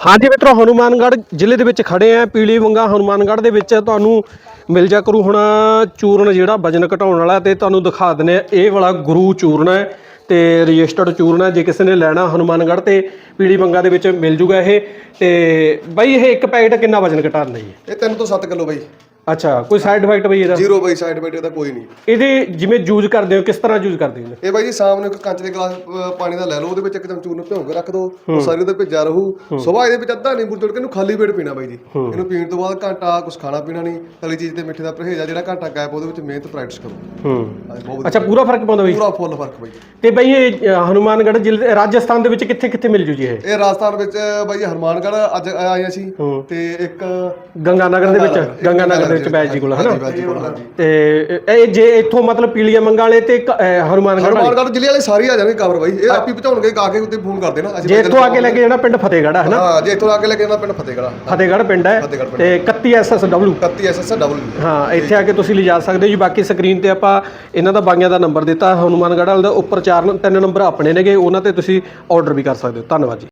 ਹਾਂਜੀ ਮਿੱਤਰੋ, ਹਨੂਮਾਨਗੜ੍ਹ ਜ਼ਿਲ੍ਹੇ ਦੇ ਵਿੱਚ ਖੜੇ ਆ, ਪੀਲੀ ਵੰਗਾ ਹਨੂਮਾਨਗੜ੍ਹ ਦੇ ਵਿੱਚ ਤੁਹਾਨੂੰ ਮਿਲ ਜਾ ਕਰੂ ਹੁਣ ਚੂਰਨ ਜਿਹੜਾ ਵਜਨ ਘਟਾਉਣ ਵਾਲਾ ਤੇ ਤੁਹਾਨੂੰ ਦਿਖਾ ਦਿੰਦੇ ਆ, ਇਹ ਵਾਲਾ ਗੁਰੂ ਚੂਰਨ ਹੈ ਤੇ ਰਜਿਸਟਰਡ ਚੂਰਨ ਹੈ, ਜੇ ਕਿਸੇ ਨੇ ਲੈਣਾ ਹਨੂਮਾਨਗੜ੍ਹ ਤੇ ਪੀਲੀ ਵੰਗਾ ਦੇ ਵਿੱਚ ਮਿਲ ਜੂਗਾ ਇਹ ਤੇ ਬਾਈ ਇਹ ਇੱਕ ਪੈਕਟ ਕਿੰਨਾ ਵਜਨ ਘਟਾਉਂਦਾ ਜੀ? ਇਹ 3 ਤੋਂ 7 ਕਿਲੋ ਬਾਈ। ਅੱਛਾ ਕੋਈ ਸਾਈਡ ਇਫੈਕਟ ਬਈ ਇਹਦਾ? ਜ਼ੀਰੋ ਬਾਈ ਸਾਈਡ ਬਾਈ ਇਹਦਾ ਕੋਈ ਨਹੀਂ। ਇਹਦੇ ਜਿਵੇਂ ਯੂਜ਼ ਕਰਦੇ ਹੋ ਕਿਸ ਤਰ੍ਹਾਂ ਯੂਜ਼ ਕਰਦੇ ਹੋ ਇਹ ਬਾਈ ਜੀ ਸ਼ਾਮ ਨੂੰ ਇੱਕ ਕੰਚ ਦੇ ਗਲਾਸ ਅਹ, ਪਾਣੀ ਦਾ ਲੈ ਲਓ ਉਹਦੇ ਵਿੱਚ ਇੱਕ ਚਮਚੂਰ ਨੂੰ ਕੇ ਰੱਖ ਦਿਓ ਉਹ ਸਾਰੀ ਉਹਦੇ ਭਿੱਜਾ ਰਹੂ। ਸਵੇਰ ਇਹਦੇ ਵਿੱਚ ਅੱਧਾ ਨਿੰਬੂ ਤੋੜ ਕੇ ਇਹਨੂੰ ਖਾਲੀ ਪੇਟ ਪੀਣਾ ਬਾਈ ਜੀ। ਇਹਨੂੰ ਪੀਣ ਤੋਂ ਬਾਅਦ ਘੰਟਾ ਕੁਝ ਖਾਣਾ ਪੀਣਾ ਨਹੀਂ ਤਲੀ ਚੀਜ਼ ਤੇ ਮਿੱਠੇ ਦਾ ਪਰਹੇਜ਼ ਆ ਜਿਹੜਾ ਘੰਟਾ ਗੈਪ ਉਹਦੇ ਵਿੱਚ ਮਿਹਨਤ ਪ੍ਰੈਕਟਿਸ ਕਰੋ। ਹੂੰ। ਹਾਂਜੀ, ਬਹੁਤ ਅੱਛਾ ਪੂਰਾ ਫ਼ਰਕ ਪਾਉਂਦਾ ਬਈ? ਪੂਰਾ ਫੁੱਲ ਫ਼ਰਕ ਬਾਈ। ਜੀ। ਤੇ ਬਈ ਇਹ ਅ, ਹਨੂਮਾਨਗੜ੍ਹ ਜ਼ਿਲ੍ਹੇ ਰਾਜਸਥਾਨ ਦੇ ਵਿੱਚ ਕਿੱਥੇ ਕਿੱਥੇ ਮਿਲ ਜੂ ਜੀ ਇਹ? ਇਹ ਰਾਜਸਥਾਨ ਵਿੱਚ ਬਾਈ ਜੀ ਹਰਮਾਨਗੜ੍ਹ ਅੱਜ ਆਏ ਅਸੀਂ ਤੇ ਇੱਕ ਗੰਗਾਨਗਰ ਦੇ ਵਿੱਚ ਗੰਗਾਨਗਰ ਦੇ ਵਿੱਚ ਬੈਜ ਜੀ ਕੋਲ ਹਨਾ? ਕੋਲ, ਹਾਂਜੀ। ਤੇ ਇਹ ਜੇ ਇੱਥੋਂ ਮਤਲਬ ਪੀਲੀਆਂ ਮੰਗਾਂ ਵਾਲੇ ਤੇ ਹਨੂਮਾਨਗੜ੍ਹ ਵਾਲੇ? ਹਰਮਾਨਗੜ੍ਹ ਜ਼ਿਲ੍ਹੇ ਵਾਲੇ ਸਾਰੇ ਆ ਜਾਣਗੇ ਕਵਰ ਬਾਈ। ਇਹ ਆਪੀ ਪਹੁੰਚਾਉਣਗੇ ਆ ਕੇ ਉੱਤੇ ਫੋਨ ਕਰ ਦੇਣਾ। ਅਸੀਂ ਜੇ ਇੱਥੋਂ ਆ ਕੇ ਲੈ ਕੇ ਜਾਣਾ ਪਿੰਡ ਫਤਿਹਗੜ੍ਹ ਹੈ ਹਨਾ? ਹਾਂ ਜੇ ਇੱਥੋਂ ਆ ਕੇ ਲੈ ਕੇ ਜਾਣਾ ਪਿੰਡ ਫਤਿਹਗੜ੍ਹ ਫਤਿਹਗੜ੍ਹ ਪਿੰਡ ਹੈ। ਫਤਿਹਗੜ੍ਹ ਪਿੰਡ। ਤੇ 31 ਐਸਐਸਡਬਲਯੂ 31 ਐਸਐਸ ਹਾਂ ਇੱਥੇ ਆ ਕੇ ਤੁਸੀਂ ਲਿਜਾ ਸਕਦੇ ਹੋ ਜੀ। ਬਾਕੀ ਸਕਰੀਨ ਤੇ ਆਪਾਂ ਇਹਨਾਂ ਦਾ ਬਾਈਆਂ ਦਾ ਨੰਬਰ ਦਿੱਤਾ ਹਨੂਮਾਨਗੜ੍ਹ ਵਾਲੇ ਦਾ। ਉੱਪਰ ਚਾਰ ਤਿੰਨ ਨੰਬਰ ਆਪਣੇ ਨੇਗੇ ਉਹਨਾਂ ਤੇ ਤੁਸੀਂ ਆਰਡਰ ਵੀ ਕਰ ਸਕਦੇ ਹੋ। ਧੰਨਵਾਦ ਜੀ।